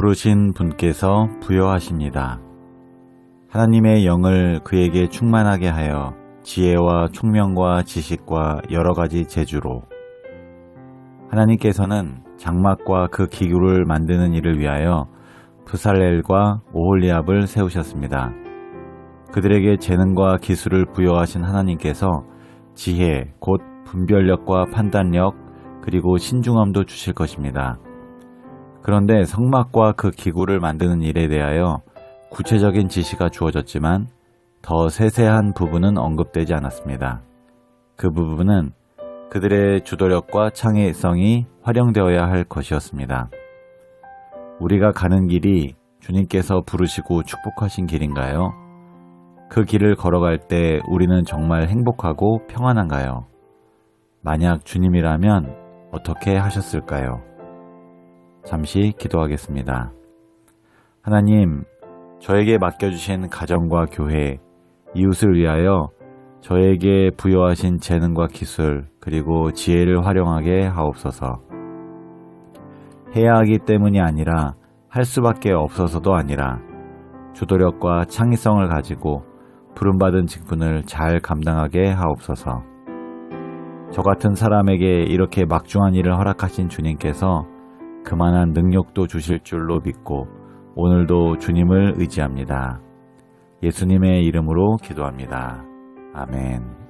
부르신 분께서 부여하십니다. 하나님의 영을 그에게 충만하게 하여 지혜와 총명과 지식과 여러 가지 재주로 하나님께서는 장막과 그 기구를 만드는 일을 위하여 부살렐과 오홀리압을 세우셨습니다. 그들에게 재능과 기술을 부여하신 하나님께서 지혜, 곧 분별력과 판단력, 그리고 신중함도 주실 것입니다. 그런데 성막과 그 기구를 만드는 일에 대하여 구체적인 지시가 주어졌지만 더 세세한 부분은 언급되지 않았습니다. 그 부분은 그들의 주도력과 창의성이 활용되어야 할 것이었습니다. 우리가 가는 길이 주님께서 부르시고 축복하신 길인가요? 그 길을 걸어갈 때 우리는 정말 행복하고 평안한가요? 만약 주님이라면 어떻게 하셨을까요? 잠시 기도하겠습니다. 하나님, 저에게 맡겨주신 가정과 교회, 이웃을 위하여 저에게 부여하신 재능과 기술, 그리고 지혜를 활용하게 하옵소서. 해야 하기 때문이 아니라 할 수밖에 없어서도 아니라 주도력과 창의성을 가지고 부름받은 직분을 잘 감당하게 하옵소서. 저 같은 사람에게 이렇게 막중한 일을 허락하신 주님께서 그만한 능력도 주실 줄로 믿고 오늘도 주님을 의지합니다. 예수님의 이름으로 기도합니다. 아멘.